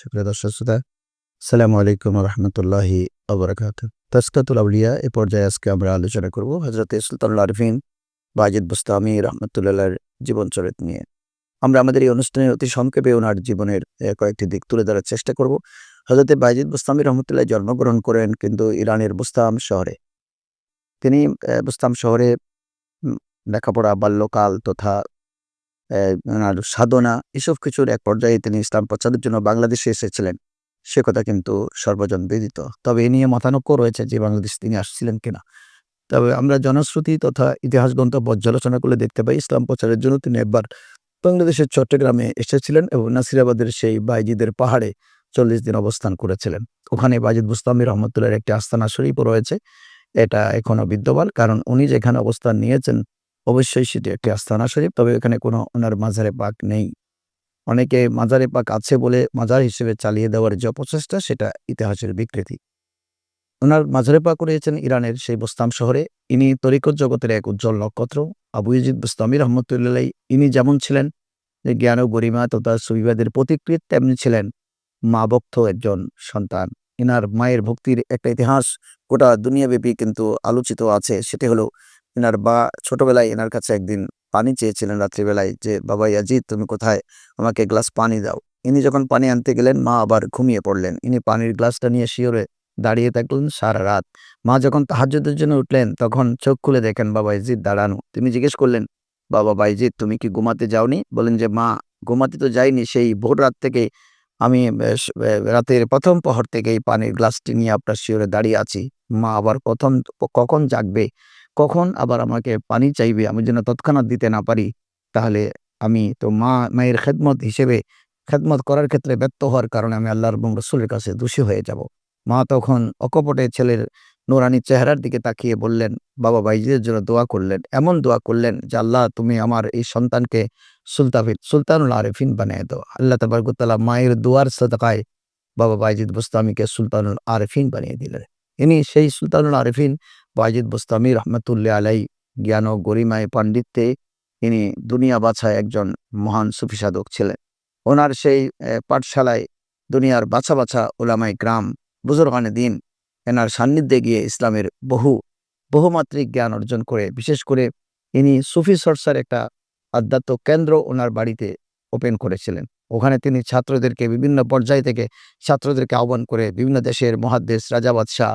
সুপ্রিয় দর্শক শ্রোতা। সালামু আলাইকুম রহমতুল্লাহি আবরাকাত। তসকাতুল আউলিয়া, এ পর্যায়ে আজকে আমরা আলোচনা করব হজরত সুলতানুল আরফিন বাজিদ বুস্তামি রহমতুল্লাহর জীবন চরিত নিয়ে। আমরা আমাদের এই অনুষ্ঠানে অতি সংক্ষেপে ওনার জীবনের কয়েকটি দিক তুলে ধরার চেষ্টা করব। হজরত বাজিদ বুস্তামি রহমতুল্লাহ জন্মগ্রহণ করেন কিন্তু ইরানের বুস্তাম শহরে। তিনি বুস্তাম শহরে লেখাপড়া, বাল্যকাল তথা ওনার সাধনা, এসব কিছুর এক পর্যায়ে তিনি ইসলাম প্রচারের জন্য বাংলাদেশে এসেছিলেন। সে কথা কিন্তু সর্বজন বিদিত। তবে এ নিয়ে মতানৈক্য রয়েছে যে বাংলাদেশ তিনি আসছিলেন কিনা। তবে আমরা জনশ্রুতি তথা ইতিহাস গ্রন্থ পর্যালোচনা করলে দেখতে পাই। ইসলাম প্রচারের জন্য তিনি একবার বাংলাদেশের চট্টগ্রামে এসেছিলেন এবং নাসিরাবাদের সেই বাইজিদের পাহাড়ে চল্লিশ দিন অবস্থান করেছিলেন। ওখানে বাইজিদ বুস্তামি রহমতুল্লাহর একটি আস্তানা শরীফও রয়েছে। এটা এখনও বিদ্যমান, কারণ উনি যেখানে অবস্থান নিয়েছেন অবশ্যই সেটি একটি আস্তানা শরীফ। তবে এখানে কোনো ওনার মাজারে পাক নেই। অনেকে মাজারে পাক আছে বলে মাজার হিসেবে চালিয়ে দেওয়ার যে অপচেষ্টা, সেটা ইতিহাসের বিকৃতি। ওনার মাজারে পাক রয়েছেন ইরানের সেই বোস্তাম শহরে। ইনি তরিকত জগতের এক উজ্জ্বল নক্ষত্র। আবু ইজিদ বুস্তামি রহমতুল্লাহ, ইনি যেমন ছিলেন যে জ্ঞান ও গরিমা তথা সুবিবাদের প্রতিকৃত তেমনি ছিলেন মা ভক্ত একজন সন্তান। ইনার মায়ের ভক্তির একটা ইতিহাস গোটা দুনিয়াব্যাপী কিন্তু আলোচিত আছে। সেটি হলো এনার বা ছোটবেলায় এনার কাছে একদিন পানি চেয়েছিলেন রাত্রিবেলায় যে, বাবা ইয়াজিদ, তুমি কোথায়? আমাকে গ্লাস পানি দাও। ইনি যখন পানি আনতে গেলেন, মা আবার ঘুমিয়ে পড়লেন। ইনি পানির গ্লাসটা নিয়ে শিওরে দাঁড়িয়ে থাকলেন সারা রাত। মা যখন তাহাজ্জুদের জন্য উঠলেন, তখন চোখ খুলে দেখেন, বাবা ইজিদ দাঁড়ানো। তিনি জিজ্ঞেস করলেন, বাবা বাইজিদ তুমি কি ঘুমাতে যাওনি? বলেন যে, মা, ঘুমাতে তো যাইনি। সেই ভোর রাত থেকে আমি রাতের প্রথম প্রহর থেকে এই পানির গ্লাসটি নিয়ে আপনার শিওরে দাঁড়িয়ে আছি। মা আবার প্রথম, কখন জাগবে? কখন আবার আমাকে পানি চাইবে, আমি যেন তৎক্ষণাৎ দিতে না পারি, তাহলে আমি তো মা, মায়ের খেদমত হিসেবে, খেদমত করার ক্ষেত্রে ব্যর্থ হওয়ার কারণে আমি আল্লাহর এবং রসুলের কাছে দোষী হয়ে যাব। মা তখন অকপটে ছেলের নোরানি চেহারার দিকে তাকিয়ে বললেন, বাবা বাইজিদের জন্য দোয়া করলেন, এমন দোয়া করলেন যে আল্লাহ তুমি আমার এই সন্তানকে সুলতাফিন সুলতানুল আরেফিন বানিয়ে দাও। আল্লাহ তাবারকুতাল্লাহ মায়ের দোয়ার সদকায় বাবা বাইজিদ বুস্তামিকে সুলতানুল আরেফিন বানিয়ে দিলেন। ইনি সেই সুলতানুল আরেফিন বাইজিদ বুস্তামি রহমতুল্লাহ আলাই জ্ঞান ও গরিমায় পাণ্ডিত্যে ইনি দুনিয়া বাছায় একজন মহান সুফি সাধক ছিলেন। ওনার সেই পাঠশালায় দুনিয়ার বাছা বাছা ওলামাই গ্রাম বুজুরগানে দিন এনার সান্নিধ্যে গিয়ে ইসলামের বহু, বহুমাত্রিক জ্ঞান অর্জন করে, বিশেষ করে ইনি সুফি চর্চার একটা আধ্যাত্ম কেন্দ্র ওনার বাড়িতে ওপেন করেছিলেন। ওখানে তিনি ছাত্রদেরকে বিভিন্ন পর্যায় থেকে, ছাত্রদেরকে আহ্বান করে বিভিন্ন দেশের মহাদেশ রাজা, বাদশাহ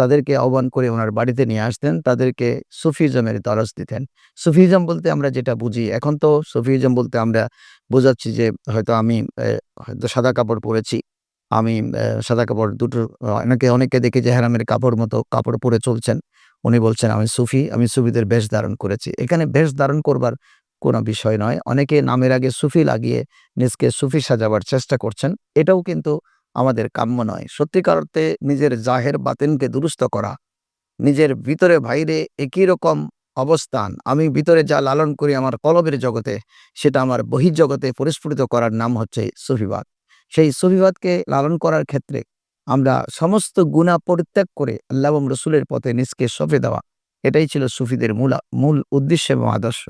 তাদেরকে আহ্বান করে ওনার বাড়িতে নিয়ে আসতেন, তাদেরকে সুফিজমের দরজ দিতেন। সুফিজম বলতে আমরা যেটা বুঝি, এখন তো সুফিজম বলতে আমরা বোঝাচ্ছি যে হয়তো আমি হয়তো সাদা কাপড় পরেছি, আমি সাদা কাপড় দুটো, অনেকে অনেকে দেখি যে হেরামের কাপড় মতো কাপড় পরে চলছেন। উনি বলছেন, আমি সুফি, আমি সুফিদের বেশ ধারণ করেছি। এখানে বেশ ধারণ করবার কোনো বিষয় নয়। অনেকে নামের আগে সুফি লাগিয়ে নিজকে সুফি সাজাবার চেষ্টা করছেন। এটাও কিন্তু আমাদের কাম্য নয়। সত্যিকার অর্থে নিজের জাহের বাতেনকে দুরুস্ত করা, নিজের ভিতরে বাইরে একই রকম অবস্থান, আমি ভিতরে যা লালন করি আমার কলবের জগতে, সেটা আমার বহির্জগতে পরিস্ফুটিত করার নাম হচ্ছে সুফিবাদ। সেই সুফিবাদকে লালন করার ক্ষেত্রে আমরা সমস্ত গুণা পরিত্যাগ করে আল্লাহ রসুলের পথে নিজকে সঁপে দেওয়া, এটাই ছিল সুফিদের মূল মূল উদ্দেশ্য এবং আদর্শ।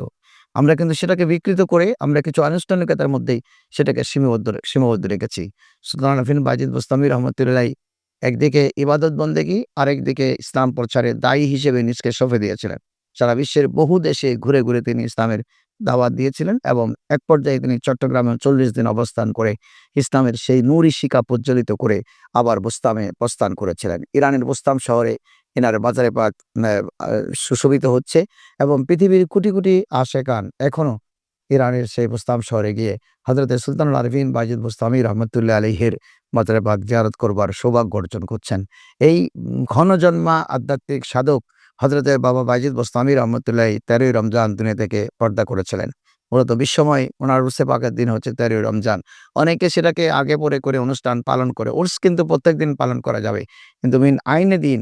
আমরা কিন্তু সেটাকে বিকৃত করে আমরা কিছু আনুষ্ঠানিকতার মধ্যেই সেটাকে সীমাবদ্ধ সীমাবদ্ধ রেখেছি। সুলতান আফিন বাজিদ বুস্তামি রহমতুল্লাহ একদিকে ইবাদত বন্দেগি, আরেকদিকে ইসলাম প্রচারে দায়ী হিসেবে নিজকে সঁপে দিয়েছিলেন। সারা বিশ্বের বহু দেশে ঘুরে ঘুরে তিনি ইসলামের দাওয়াত দিয়েছিলেন এবং এক পর্যায়ে তিনি চট্টগ্রামে চল্লিশ দিন অবস্থান করে ইসলামের সেই নুরি শিকা প্রজ্বলিত করে আবার বোস্তামে প্রস্থান করেছিলেন। ইরানের বোস্তাম শহরে এনার বাজারে পাক সুশোভিত হচ্ছে এবং পৃথিবীর কোটি কোটি আশেকান এখনও ইরানের সেই বোস্তাম শহরে গিয়ে হজরত সুলতানুল আরফিন বাজিদ বুস্তামি রহমতুল্লাহ আলহের মাজারে পাক জিয়ারত করবার সৌভাগ্য অর্জন করছেন। এই ঘনজন্মা আধ্যাত্মিক সাধক হজরতের বাবা বাইজিদ বোস্তামি রহমতুল্লাহ তেরোই রমজান দুনিয়া থেকে পর্দা করেছিলেন। মূলত বিশ্বময় ওনার উর্সে পাকের দিন হচ্ছে তেরোই রমজান। অনেকে সেটাকে আগে পরে করে অনুষ্ঠান পালন করে উর্স কিন্তু প্রত্যেক দিন পালন করা যাবে। কিন্তু মিন আইনে দিন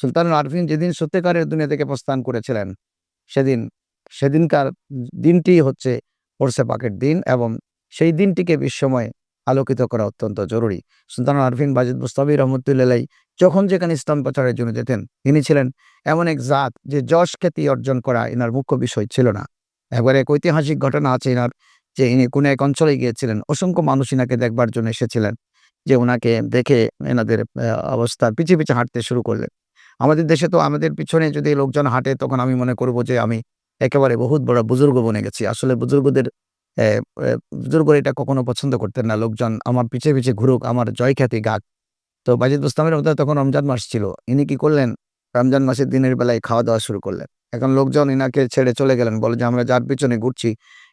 সুলতানুল আরফিন যেদিন সত্যিকারের দুনিয়া থেকে প্রস্থান করেছিলেন সেদিন সেদিনকার দিনটি হচ্ছে ওরসে পাকের দিন এবং সেই দিনটিকে বিশ্বময় আলোকিত করা অত্যন্ত জরুরি সুলতান আরফিন বাজিদ মুস্তাবি রহমতুল্লাহ যখন যেখানে ইসলাম প্রচারের জন্য যেতেন তিনি ছিলেন এমন এক জাত যে যশ খ্যাতি অর্জন করা এনার মুখ্য বিষয় ছিল না একবার এক ঐতিহাসিক ঘটনা আছে এনার যে ইনি কোনো এক অঞ্চলে গিয়েছিলেন অসংখ্য মানুষ ইনাকে দেখবার জন্য এসেছিলেন যে ওনাকে দেখে এনাদের অবস্থা পিছে, পিছে হাঁটতে শুরু করলেন। আমাদের দেশে তো আমাদের পিছনে যদি লোকজন হাঁটে তখন আমি মনে করব যে আমি একেবারে বহুত বড় বুজুর্গ বনে গেছি। আসলে বুজুর্গদের বুজুর্গরা এটা কখনো পছন্দ করতেন না। লোকজন আমার পিছে, পিছে ঘুরুক, আমার জয়খ্যাতি গাক। তো বাজিদ বুস্তামের মধ্যে তখন রমজান মাস ছিল। ইনি কি করলেন? রমজান মাসের দিনের বেলায় খাওয়া-দাওয়া শুরু করলেন। এখন লোকজন ইনাকে ছেড়ে চলে গেলেন। বলে যে, "আমরা যার পিছনে ঘুরছি,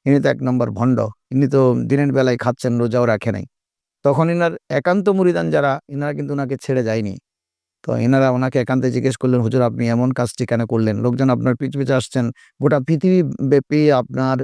ইনি তো এক নম্বর ভণ্ড। ইনি তো দিনের বেলায় খাচ্ছেন, রোজাও রাখে নাই।" তখন ইনার একান্ত মুরিদান যারা, ইনারা কিন্তু ওনাকে ছেড়ে যায়নি। তো ইনারা উনাকে একান্তে জিজ্ঞেস করলেন, "হুজুর আপনি এমন কাজটি কেন করলেন? লোকজন আপনার পিছে, পিছে আসছেন। গোটা পৃথিবী ব্যাপী আপনার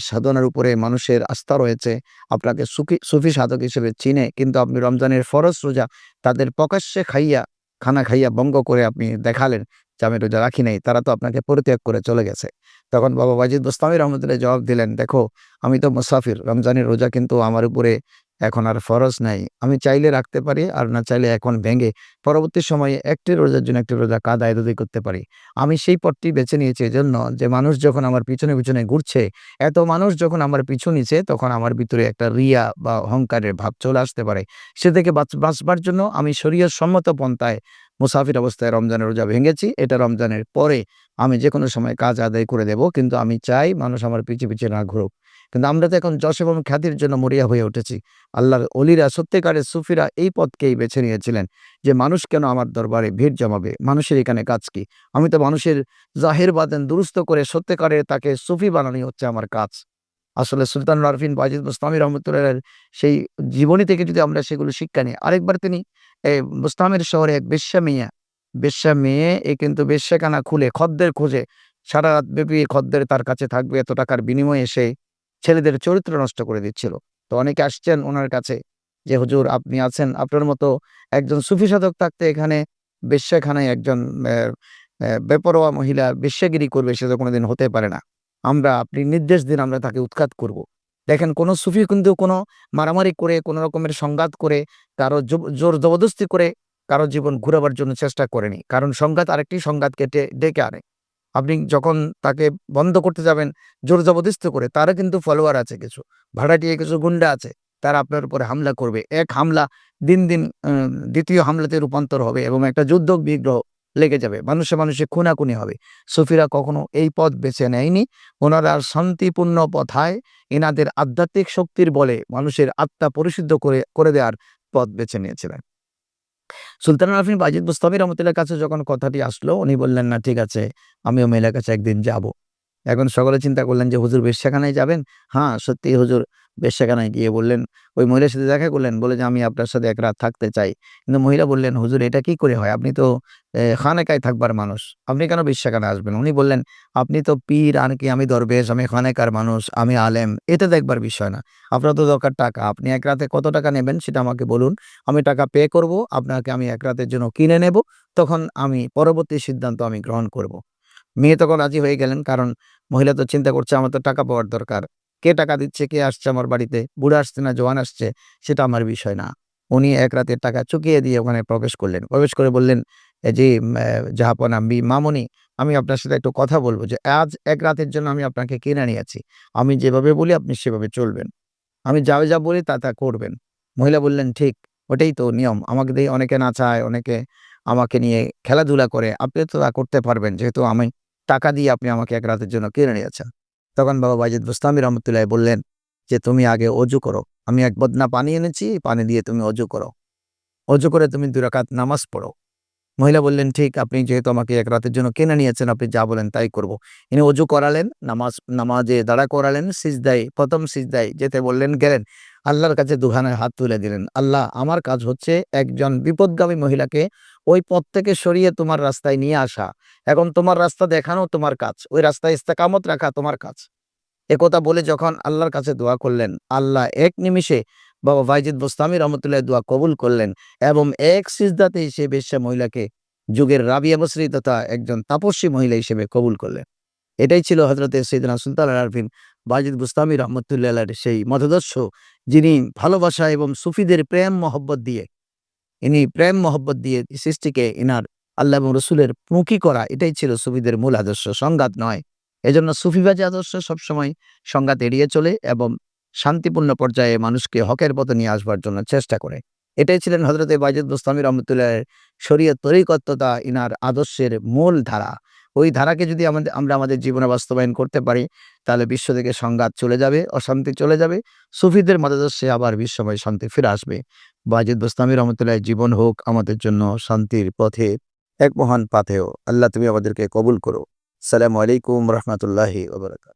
সাধনার উপরে মানুষের আস্থা রয়েছে। আপনাকে সুফি সুফি সাধক হিসেবে চিনে। কিন্তু আপনি রমজানের ফরজ রোজা তাদের প্রকাশ্যে খাইয়া, খানা খাইয়া ভঙ্গ করে আপনি দেখালেন যে, আমি রোজা রাখি নাই। তারা তো আপনাকে পরিত্যাগ করে চলে গেছে।" তখন বাবা বাজিদ বুস্তামি রহমতুল্লাহ জবাব দিলেন, "দেখো, আমি তো মুসাফির। রমজানের রোজা কিন্তু আমার উপরে এখন আর ফরজ নাই। আমি চাইলে রাখতে পারি, আর না চাইলে এখন ভেঙে পরবর্তী সময়ে একটি রোজার জন্য একটি রোজা কাদা আদায় করতে পারি। আমি সেই পথটি বেছে নিয়েছি এজন্য যে মানুষ যখন আমার পিছনে, পিছনে ঘুরছে, এত মানুষ যখন আমার পিছু নিছে তখন আমার ভিতরে একটা রিয়া বা অহংকারের ভাব চলে আসতে পারে। সে থেকে বাঁচ বাঁচবার জন্য আমি শরীয়ত সম্মত পন্থায় মুসাফির অবস্থায় রমজানের রোজা ভেঙেছি। এটা রমজানের পরে আমি যে কোনো সময় কাজ আদায় করে দেব। কিন্তু আমি চাই মানুষ আমার পিছে, পিছে না ঘুরুক। কিন্তু আমরা তো এখন যশ এবং খ্যাতির জন্য মরিয়া হয়ে উঠেছি। আল্লাহর অলিরা সত্যিকারের সুফিরা এই পথকেই বেছে নিয়েছিলেন যে, মানুষ কেন আমার দরবারে ভিড় জমাবে? মানুষের এখানে কাজ কি? আমি তো মানুষের জাহের বাতেন দুরুস্ত করে সত্যিকারের তাকে সুফি বানানোই হচ্ছে আমার কাজ। আসলে সুলতান আরফিন বাজিদ বুস্তামি রহমতুল্লাহর সেই জীবনী থেকে যদি আমরা সেগুলো শিক্ষা নিই। আরেকবার তিনি এ বুস্তামের শহরে এক বেশ্যা মেয়ে, বেশ্যা মেয়ে এ কিন্তু বেশ্যাখানা খুলে খদ্দের খোঁজে সারা রাত ব্যাপী খদ্দের তার কাছে থাকবে এত টাকার বিনিময়ে সে ছেলেদের চরিত্র নষ্ট করে দিচ্ছিল। তো অনেকে আসছেন উনার কাছে যে, "হুজুর আপনি আছেন, আপনার মতো একজন সুফি সাধক থাকতে এখানে বেশ্যাখানায় একজন বেপরোয়া মহিলা বেশ্যাগিরি করবে সে তো কোনোদিন হতে পারে না। আমরা আপনি নির্দেশ দিন আমরা তাকে উৎখাত করব।" দেখেন কোন সুফি কিন্তু কোনো মারামারি করে, কোন রকমের সংঘাত করে, কারও জোর জবরদস্তি করে কারও জীবন ঘুরাবার জন্য চেষ্টা করেনি। কারণ সংঘাত আরেকটি সংঘাত কেটে ডেকে আনে। আপনি যখন তাকে বন্ধ করতে যাবেন জোর জবরদস্ত করে, তারও কিন্তু ফলোয়ার আছে কিছু। ভাড়াটিয়ে কিছু গুন্ডা আছে। তারা আপনার উপরে হামলা করবে। এক হামলা দিন, দিন দ্বিতীয় হামলাতে রূপান্তর হবে এবং একটা যুদ্ধ বিগ্রহ লেগে যাবে। মানুষে, মানুষে খুনাখুনি হবে। সুফিরা কখনো এই পথ বেছে নেয়নি। ওনারা শান্তিপূর্ণ পথায় এনাদের আধ্যাত্মিক শক্তির বলে মানুষের আত্মা পরিশুদ্ধ করে, করে দেওয়ার পথ বেছে নিয়েছিলেন। সুলতানুল আরফিন বাজিদ মুস্তাফি রহমতুল্লার কাছে যখন কথাটি আসলো, উনি বললেন, "না ঠিক আছে, আমিও মেয়ের কাছে একদিন যাব।" এখন সকলে চিন্তা করলেন যে, "হুজুর বেশ সেখানে যাবেন?" "হ্যাঁ, সত্যি হুজুর।" বেশ্যাখানায় গিয়ে বললেন, ওই মহিলার সাথে দেখা করলেন। বলে যে, "আমি আপনার সাথে এক রাত থাকতে চাই।" কিন্তু মহিলা বললেন, "হুজুর এটা কি করে হয়? আপনি তো খানেকায় থাকবার মানুষ। আপনি কেন বেশ্যাখানায় আসবেন?" উনি বললেন, "আপনি তো পীর, আর কি আমি দরবেশ, আমি খানেকার মানুষ, আমি আলেম। এটা দেখবার বিষয় না। আপনার তো দরকার টাকা। আপনি এক রাতে কত টাকা নেবেন সেটা আমাকে বলুন। আমি টাকা পে করব। আপনাকে আমি এক রাতের জন্য কিনে নেব। তখন আমি পরবর্তী সিদ্ধান্ত আমি গ্রহণ করব।" মেয়ে তখন রাজি হয়ে গেলেন। কারণ মহিলা তো চিন্তা করছে আমার তো টাকা পাওয়ার দরকার। কে টাকা দিচ্ছে, কে আসছে আমার বাড়িতে, বুড়া আসছে না জওয়ান আসছে সেটা আমার বিষয় না। উনি এক রাতের টাকা চুকিয়ে দিয়ে ওখানে প্রবেশ করলেন। প্রবেশ করে বললেন, যে "জি আমি জাহাপনা মি মামুনি, আমি আপনার সাথে একটু কথা বলব যে আজ এক রাতের জন্য আমি আপনাকে কিনে নিয়েছি। আমি যেভাবে বলি আপনি সেভাবে চলবেন। আমি যা, যা বলি তা, তা করবেন।" মহিলা বললেন, "ঠিক, ওটাই তো নিয়ম। আমাকে দিয়ে অনেকে নাচায়, অনেকে আমাকে নিয়ে খেলাধুলা করে। আপনি তো তা করতে পারবেন যেহেতু আমি টাকা দিয়ে আপনি আমাকে এক রাতের জন্য কিনে নিয়েছেন।" তখন বাবা বাজিদ বুস্তামি রহমতুল্লাহ বললেন যে, "তুমি আগে অজু করো। আমি এক বদনা পানি এনেছি, পানি দিয়ে তুমি অজু করো। অজু করে তুমি ২ রাকাত নামাজ পড়ো।" মহিলা বললেন, "ঠিক, আপনি যেহেতু আমাকে এক রাতের জন্য কিনে নিয়েছেন, আপনি যা বলেন তাই করব।" ইনি অজু করালেন, নামাজ নামাজে দাঁড়া করালেন, সিজদায় ১ম সিজদায় যেতে বললেন, গেলেন। আল্লাহর কাছে দুখানে হাত তুলে দিলেন। "আল্লাহ, আমার কাজ হচ্ছে একজন বিপদগামী মহিলাকে ওই পথ থেকে সরিয়ে তোমার রাস্তায় নিয়ে আসা। এখন তোমার রাস্তা দেখানো তোমার কাজ। ওই রাস্তায় ইস্তেকামত রাখা তোমার কাজ।" একথা বলে যখন আল্লাহর কাছে দোয়া করলেন, আল্লাহ এক নিমিষে বাবা বায়জিদ বুস্তামি রহমতুল্লাহ দোয়া কবুল করলেন এবং এক সিজদাতেই সে বেশ্যা মহিলাকে যুগের রাবিয়া বসরি তথা একজন তাপস্বী মহিলা হিসেবে কবুল করলেন। এটাই ছিল হযরতে সৈয়দনা সুলতান আরফিন বাজিদ বুস্তামি রহমতুল্লাহ সেই মতাদর্শ, যিনি ভালোবাসা এবং সুফিদের প্রেম মহব্বত দিয়ে, ইনি প্রেম মহব্বত দিয়ে সৃষ্টিকে ইনার আল্লাহ এবং রসুলের পুঁকি করা, এটাই ছিল সুফিদের মূল আদর্শ, সংঘাত নয়। এজন্য সুফিবাজি আদর্শ সবসময় সংঘাত এড়িয়ে চলে এবং শান্তিপূর্ণ পর্যায়ে মানুষকে হকের পথে নিয়ে আসবার জন্য চেষ্টা করে। এটাই ছিলেন হজরতে বাইজুদ বুস্তামি রহমতুল্লাহের শরীয় তরিকত ইনার আদর্শের মূল ধারা ওই ধারাকে যদি আমাদের, আমরা আমাদের জীবনে বাস্তবায়ন করতে পারি, তাহলে বিশ্ব থেকে সংঘাত চলে যাবে, অশান্তি চলে যাবে। সুফিদের মতাদর্শে আবার বিশ্বময় শান্তি ফিরে আসবে। বাজিদ বস্তামি রহমতুল্লাহ, জীবন হোক আমাদের জন্য শান্তির পথে, এক মহান পাথেও আল্লাহ তুমি আমাদেরকে কবুল করো। সালামু আলাইকুম রহমতুল্লাহি ওবরাকাত